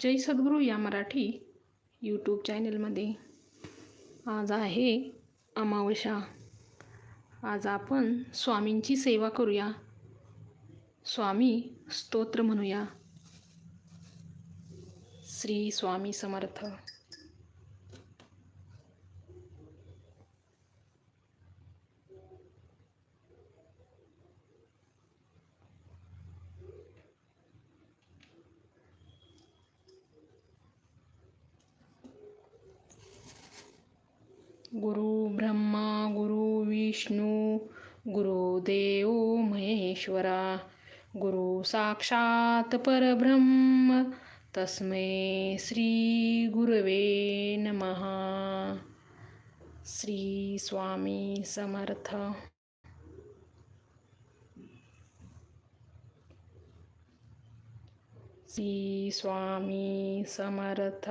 जय सद्गुरू या मराठी यूट्यूब चॅनलमध्ये आज आहे अमावस्या. आज आपण स्वामींची सेवा करूया. स्वामी स्तोत्र म्हणूया. श्री स्वामी समर्थ. गुरु ब्रह्मा गुरु विष्णू गुरुदेव महेश्वरा गुरु साक्षात परब्रह्म तस्मै श्री गुरवे नमहा श्री स्वामी समर्थ। श्री स्वामी समर्थ।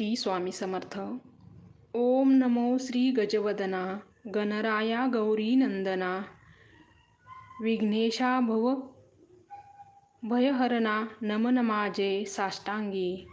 श्री स्वामी समर्थ. ओम नमो श्री गजवदना गणराया गौरी नंदना विघ्नेशा भव भयहरणा नम नमाजे साष्टांगी.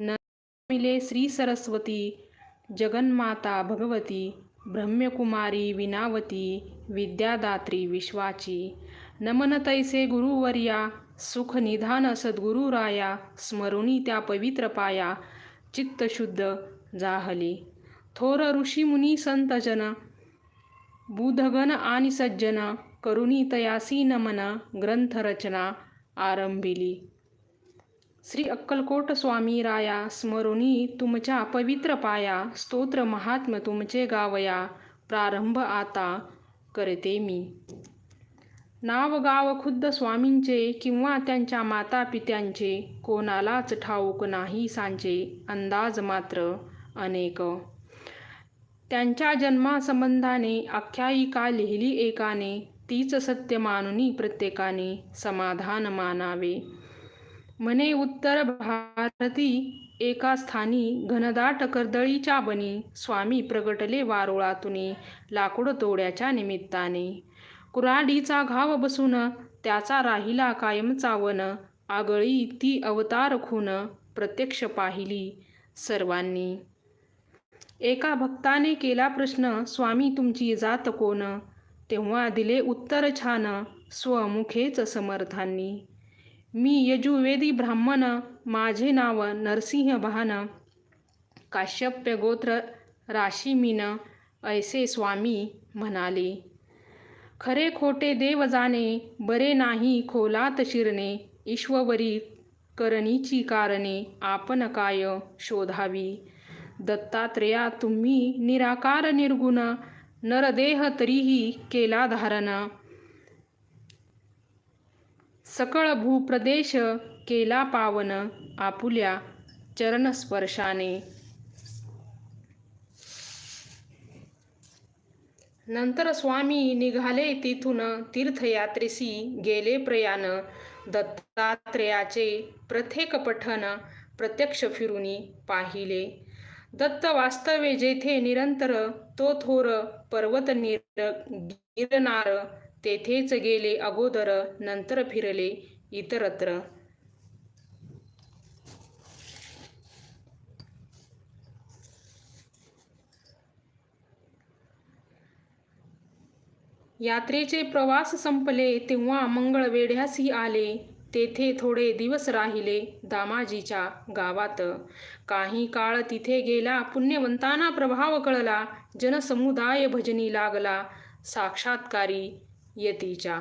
नमिले श्री सरस्वती जगन्माता भगवती ब्रह्मकुमारी विनावती विद्यादात्री विश्वाची. नमन तैसे गुरुवर्या सुख निधान सद्गुरुराया स्मरुणी त्या पवित्र पाया चित्तशुद्ध जाहली. थोर ऋषीमुनी संतजन बुधगण आणि सज्जन करुणी तयासी नमन ग्रंथरचना आरंभिली. श्री अक्कलकोट स्वामी राया स्मरुणी तुमच्या पवित्र पाया स्तोत्र महात्म तुमचे गावया प्रारंभ आता करते मी. नाव गाव खुद्द स्वामींचे किंवा त्यांच्या माता पित्यांचे कोणालाच ठाऊक नाही सांचे अंदाज मात्र अनेक. त्यांच्या जन्मासंबंधाने आख्यायिका लिहिली एकाने तीच सत्य मानुनी प्रत्येकाने समाधान मानावे. म्हणे उत्तर भारती एका स्थानी घनदाट कर्दळीच्या बनी स्वामी प्रगटले वारुळातुनी लाकूड तोड्याच्या निमित्ताने. कुराडीचा घाव बसून त्याचा राहिला कायम चावन. आगळी ती अवतार खून प्रत्यक्ष पाहिली सर्वांनी. एका भक्ताने केला प्रश्न स्वामी तुमची जात कोण? तेव्हा दिले उत्तर छान स्वमुखेच समर्थांनी. मी यजुवेदी ब्राह्मण माझे नाव नरसिंह भान. काश्यप्य गोत्र राशी मीन ऐसे स्वामी म्हणाले. खरे खोटे देव जाणे बरे नाही खोलात शिरणे ईश्वरी करणीची कारणे आपण काय शोधावी? दत्तात्रेया तुम्ही निराकार निर्गुण नरदेह तरीही केला धारण. सकळ भूप्रदेश केला पावन आपुल्या चरणस्पर्शाने. नंतर स्वामी निघाले तिथून तीर्थयात्रेसी गेले प्रयाण. दत्तात्रेयाचे प्रत्येक पठन प्रत्यक्ष फिरुनी पाहिले. दत्त वास्तवे जेथे निरंतर तो थोर पर्वत निर गिरणार तेथेच गेले अगोदर नंतर फिरले इतरत्र. यात्रेचे प्रवास संपले तेव्हा मंगळवेढ्यासी आले. तेथे थोडे दिवस राहिले दामाजीच्या गावात. काही काळ तिथे गेला पुण्यवंतांना प्रभाव कळला जनसमुदाय भजनी लागला साक्षात्कारी यतीच्या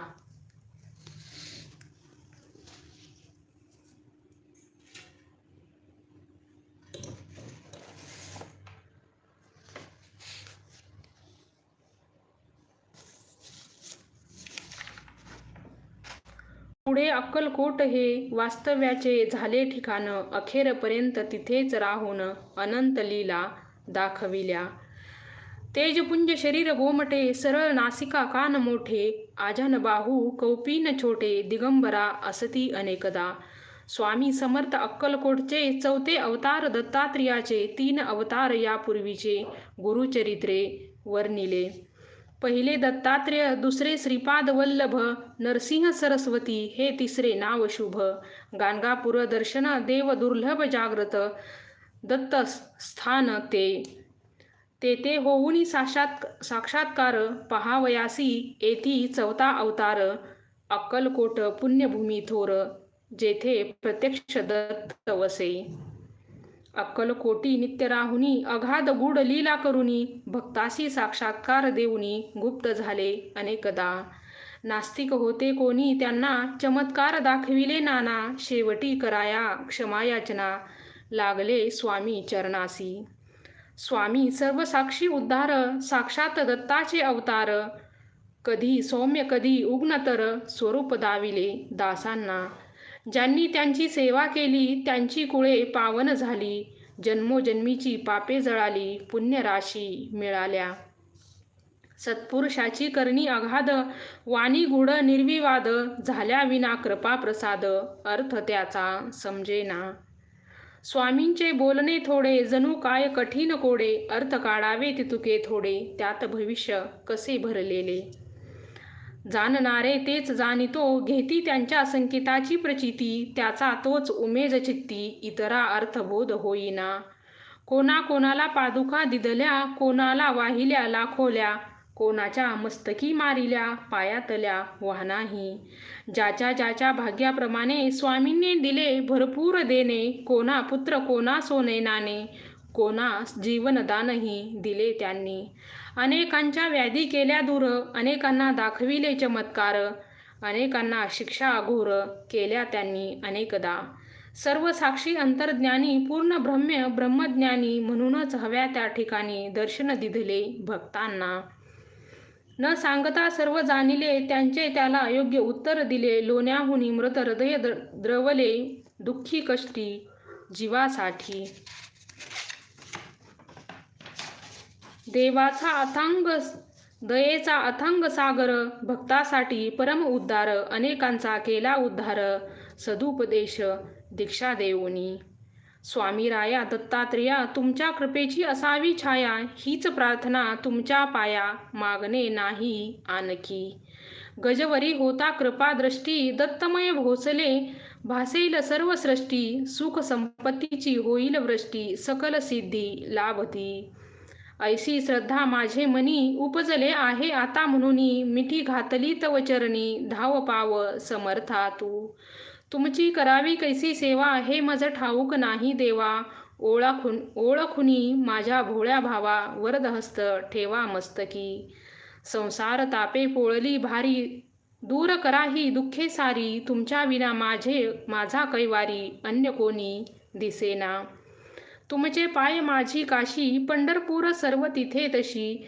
पुढे अक्कलकोट हे वास्तव्याचे झाले ठिकाण. अखेरपर्यंत तिथेच राहून अनंत लीला दाखविल्या. तेजपुंज शरीर गोमटे सरळ नासिका कान मोठे आजन बाहू कौपीन छोटे दिगंबरा असती अनेकदा. स्वामी समर्थ अक्कलकोटचे चौथे अवतार दत्तात्रेयाचे तीन अवतार यापूर्वीचे गुरुचरित्रे वर्णिले. पहिले दत्तात्रेय दुसरे श्रीपाद वल्लभ नरसिंह सरस्वती हे तिसरे नाव शुभ. गाणगापूर दर्शन देव दुर्लभ जागृत दत्त स्थान ते. तेथे होऊनी साक्षात साक्षात्कार पहावयासी येथी चौथा अवतार अक्कलकोट पुण्यभूमी थोर जेथे प्रत्यक्ष दत्त वसे. अक्कलकोटी नित्य राहुनी अगाध गूढ लीला करुनी भक्तासी साक्षात्कार देऊनी गुप्त झाले अनेकदा. नास्तिक होते कोणी त्यांना चमत्कार दाखविले नाना शेवटी कराया क्षमायाचना लागले स्वामी चरणासी. स्वामी सर्व साक्षी उद्धार साक्षात दत्ताचे अवतार कधी सौम्य कधी उग्नतर स्वरूप दाविले दासांना. ज्यांनी त्यांची सेवा केली त्यांची कुळे पावन झाली. जन्मोजन्मीची पापे जळाली पुण्यराशी मिळाल्या. सत्पुरुषाची करणी अगाध वाणी गुढ निर्विवाद झाल्या विना कृपा प्रसाद अर्थ त्याचा समजेना. स्वामींचे बोलणे थोडे जणू काय कठीण कोडे अर्थ काढावे तितुके थोडे त्यात भविष्य कसे भरलेले? जाणणारे तेच जाणितो घेती त्यांच्या संकेताची प्रचिती त्याचा तोच उमेज चित्ती इतरा अर्थबोध होईना. कोणा कोणाला पादुका दिदल्या कोणाला वाहिल्या लाखोल्या कोणाच्या मस्तकी मारिल्या पायातल्या वाहनाही. ज्याच्या ज्याच्या भाग्याप्रमाणे स्वामींनी दिले भरपूर देणे कोणा पुत्र कोणा सोने नाणे कोणास जीवनदानही दिले त्यांनी. अनेकांच्या व्याधी केल्या दूर अनेकांना दाखविले चमत्कार अनेकांना शिक्षा अघोर केल्या त्यांनी अनेकदा. सर्व साक्षी अंतर्ज्ञानी पूर्ण ब्रह्म्य ब्रह्मज्ञानी म्हणूनच हव्या त्या ठिकाणी दर्शन दिधले भक्तांना. न सांगता सर्व जाणिले त्यांचे त्याला योग्य उत्तर दिले. लोण्याहुनी मृत हृदय द्रवले दुःखी कष्टी जीवासाठी. देवाचा अथांग दयेचा अथांग सागर भक्तासाठी परम उद्धार अनेकांचा केला उद्धार सदुपदेश दीक्षा देऊनी. स्वामी राया दत्तात्रेया तुमच्या कृपेची असावी छाया हीच प्रार्थना तुमच्या पाया मागणे नाही आणखी. गजवरी होता कृपादृष्टी दत्तमय भोसले भासेल सर्व सृष्टी सुख संपत्तीची होईल वृष्टी सकल सिद्धी लाभती. ऐशी श्रद्धा माझे मनी उपजले आहे आता म्हणून मिठी घातली तव चरणी धाव पाव समर्था तू. तुमची करावी कैसी सेवा हे मज ठाऊक नाही देवा. ओळखून ओळखुनी माझ्या भोळ्या भावा वरदहस्त ठेवा मस्तकी. संसार तापे पोळली भारी दूर कराही दुःखे सारी. तुमच्या विना माझे माझा कैवारी अन्य कोणी दिसेना. तुमचे पाय माझी काशी पंढरपूर सर्व तिथे तशी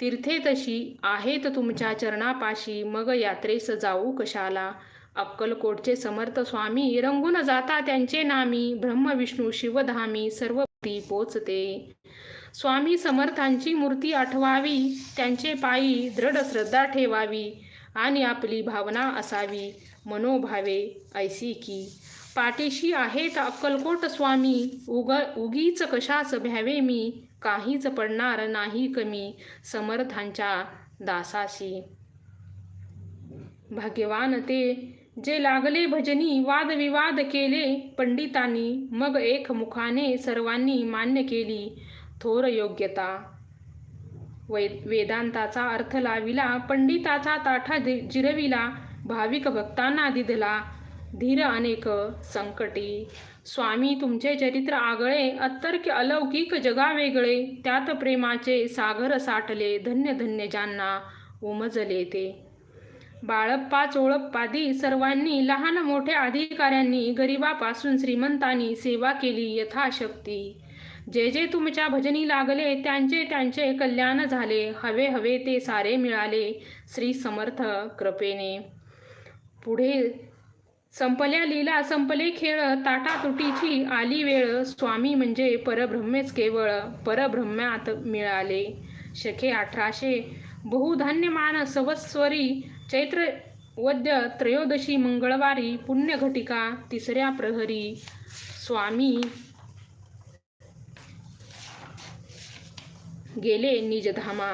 तीर्थे तशी आहेत तुमच्या चरणापाशी. मग यात्रेस जाऊ कशाला? अक्कलकोटचे समर्थ स्वामी रंगून जाता त्यांचे नामी. ब्रह्मविष्णू शिवधामी सर्व पोचते. स्वामी समर्थांची मूर्ती आठवावी त्यांचे पायी दृढ श्रद्धा ठेवावी आणि आपली भावना असावी. मनोभावे ऐसी की पाठीशी आहेत अक्कलकोट स्वामी. उग उगीच कशास भ्यावे मी? काहीच पडणार नाही कमी समर्थांच्या दासाशी. भाग्यवान ते जे लागले भजनी वादविवाद केले पंडितांनी. मग एक मुखाने सर्वांनी मान्य केली थोर योग्यता. वै वेदांताचा अर्थ लाविला पंडिताचा ताठा जिरविला भाविक भक्तांना दिधला. धीर अनेक संकटी. स्वामी तुमचे चरित्र आगळे अत्तर्क अलौकिक जगा वेगळे. त्यात प्रेमाचे सागर साठले धन्य धन्य ज्यांना उमजले ते. बाळप्पा चोळप्पादी सर्वांनी लहान मोठ्या अधिकाऱ्यांनी गरिबापासून श्रीमंतांनी सेवा केली यथाशक्ती. जे जे तुमच्या भजनी लागले त्यांचे त्यांचे कल्याण झाले. हवे हवे ते सारे मिळाले श्री समर्थ कृपेने. पुढे संपल्या लीला संपले खेळ ताटातुटीची आली वेळ. स्वामी म्हणजे परब्रह्मेच केवळ. परब्रह्म्यात मिळाले शके अठराशे. बहुधान्यमान सवस्वरी. चैत्र वद्य त्रयोदशी मंगळवारी. पुण्यघटिका तिसऱ्या प्रहरी. स्वामी गेले निजधामा.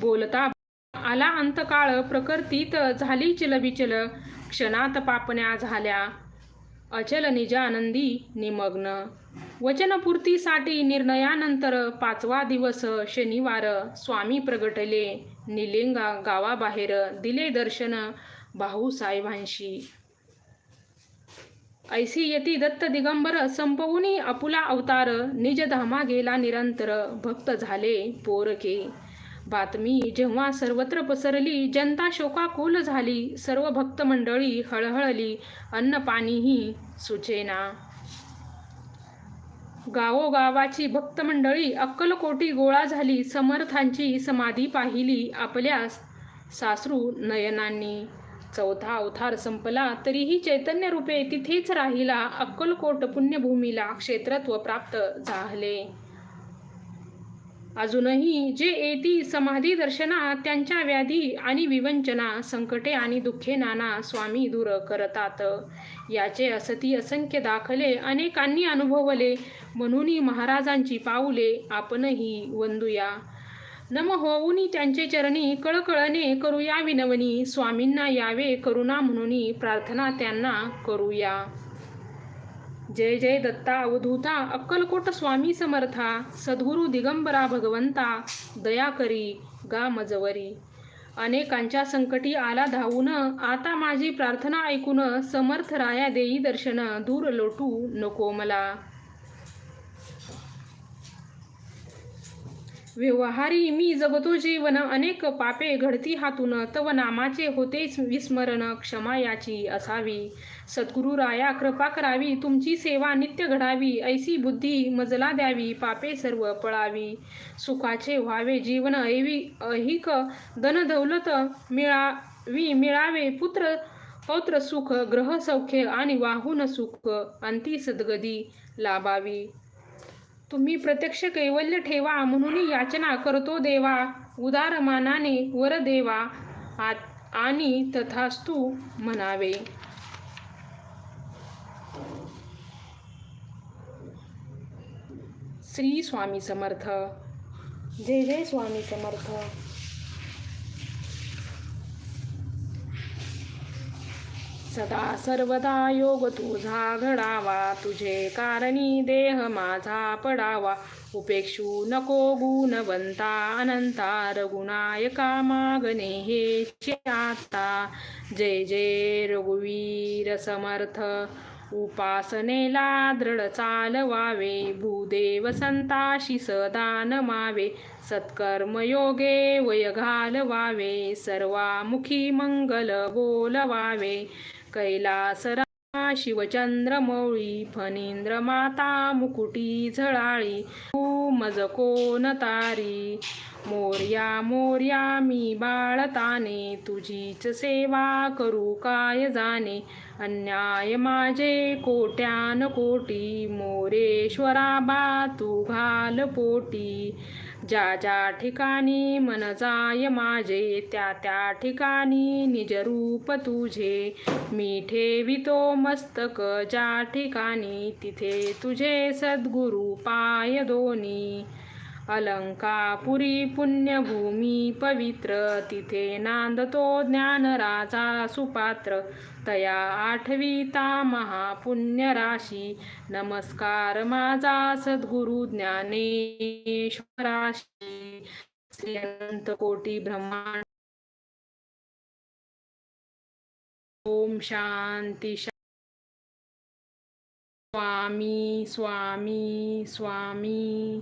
बोलता आला अंतकाळ. प्रकृतीत झाली चिलबिचल. क्षणात पापण्या झाल्या. अचल निजानंदी निमग्न. वचनपूर्तीसाठी निर्णयानंतर पाचवा दिवस शनिवार स्वामी प्रगटले. निलिंगा गावाबाहेर दिले दर्शन भाऊसाहेबांशी ऐसी यती दत्त दिगंबर संपवूनी अपुला अवतार. निजधामा गेला निरंतर. भक्त झाले पोरके. बातमी जेव्हा सर्वत्र पसरली जनता शोकाकुल झाली सर्व भक्त मंडळी हळहळली अन्न पाणीही सुचेना. गावोगावाची भक्त मंडळी अक्कलकोटी गोळा झाली समर्थांची समाधी पाहिली आपल्या सासरू नयनांनी. चौथा अवतार संपला तरीही चैतन्य रूपे तिथेच राहिला अक्कलकोट पुण्यभूमीला क्षेत्रत्व प्राप्त झाले. अजूनही जे येती समाधी दर्शना त्यांच्या व्याधी आणि विवंचना संकटे आणि दुःखे नाना स्वामी दूर करतात. याचे असती असंख्य दाखले अनेकांनी अनुभवले. म्हणूनही महाराजांची पाऊले आपणही वंदूया. नम होऊनी त्यांचे चरणी कळकळणे करूया विनवणी. स्वामींना यावे करुणा म्हणून प्रार्थना त्यांना करूया. जय जय दत्ता अवधूता अक्कलकोट स्वामी समर्था सद्गुरु दिगंबरा भगवंता दया करी गा मजवरी. अनेकांच्या संकटी आला धावून आता माझी प्रार्थना ऐकून समर्थ राया देई दर्शन दूर लोटू नको मला. व्यवहारी मी जगतो जीवन अनेक पापे घडती हातून तव नामाचे होतेच विस्मरण क्षमा याची असावी. सद्गुरू राया कृपा करावी तुमची सेवा नित्य घडावी ऐसी बुद्धी मजला द्यावी पापे सर्व पळावी. सुखाचे व्हावे जीवन ऐवी अहिक धन दौलत मिळावी मिळावे पुत्र पौत्र सुख ग्रह सौख्य आणि वाहून सुख अंती सद्गदी लाभावी. तुम्ही प्रत्यक्ष कैवल्य ठेवा म्हणून याचना करतो देवा. उदार मानाने वर देवा आत- आणि तथास्तू म्हणावे. श्री स्वामी समर्थ. जय जय स्वामी समर्थ. सदा सर्वदा योग तुझा घडावा तुझे कारणी देह माझा पडावा. उपेक्षू नको गुणवंता अनंता रघुनायका मागणे हे आता. जय जय रघुवीर समर्थ. उपासनेला दृढ चालवावे भूदेव संताशी सदा नमावे सत्कर्मयोगे वय घालवावे सर्वामुखी मंगल बोलवावे कैलासरा शिवचंद्रमौळी फणींद्र माता मुकुटी झळाळी तू मज तारी मोर्या मोर्या मी बाळताने तुझीच सेवा करू काय जाणे अन्याय माझे कोट्यान कोटी मोरेश्वरा बा तू घाल पोटी. ज्या ज्या ठिकाणी मन जाय माझे त्या त्या ठिकाणी निजरूप तुझे. मी ठेवितो मस्तक ज्या ठिकाणी तिथे तुझे सद्गुरु पाय दोनी. अलंकापुरी पुण्यभूमी पवित्र तिथे नांदतो ज्ञानराजा सुपात्र. तया आठविता महापुण्य राशी नमस्कार माझा सद्गुरु ज्ञानेश्वराशी. श्रीअनंत कोटी ब्रह्मांड. ओम शांती शा- स्वामी स्वामी स्वामी.